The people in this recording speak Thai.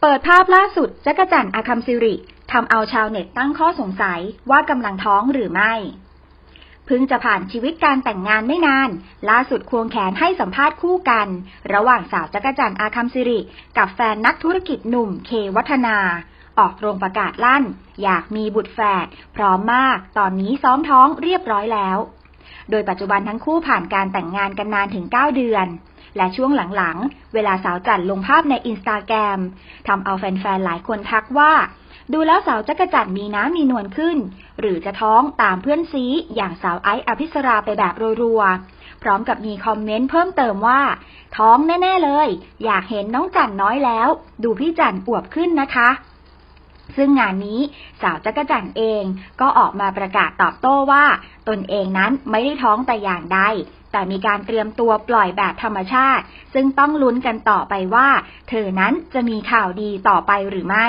เปิดภาพล่าสุดจักจันทร์อาคัมซิริทำเอาชาวเน็ตตั้งข้อสงสัยว่ากำลังท้องหรือไม่ เพิ่งจะผ่านชีวิตการแต่งงานไม่นาน ล่าสุดควงแขนให้สัมภาษณ์คู่กัน ระหว่างสาวจักจันทร์อาคัมซิริ กับแฟนนักธุรกิจหนุ่มเควัฒนา ออกโรงประกาศลั่น อยากมีบุตรแฝดพร้อมมาก ตอนนี้ซ้อมท้องเรียบร้อยแล้ว โดยปัจจุบันทั้งคู่ผ่านการแต่งงานกันนานถึง 9 เดือน และช่วงหลังๆ เวลาสาวจันลงภาพในอินสตาแกรมทำเอาแฟนๆ หลายคนทักว่า ดูแล้วสาวจักรจันมีน้ำมีนวลขึ้น หรือจะท้องตามเพื่อนซีอย่างสาวไอซ์อภิสราไปแบบรัวๆ พร้อมกับมีคอมเมนต์เพิ่มเติมว่า ท้องแน่ ๆ เลย อยากเห็นน้องจันน้อยแล้ว ดูพี่จันอวบขึ้นนะคะ ซึ่งงานนี้สาวจักรจันเองก็ออกมาประกาศตอบโต้ว่า ตนเองนั้นไม่ได้ท้องแต่อย่างใดแต่มีการเตรียมตัวปล่อยแบบธรรมชาติ ซึ่งต้องลุ้นกันต่อไปว่า เธอนั้นจะมีข่าวดีต่อไปหรือไม่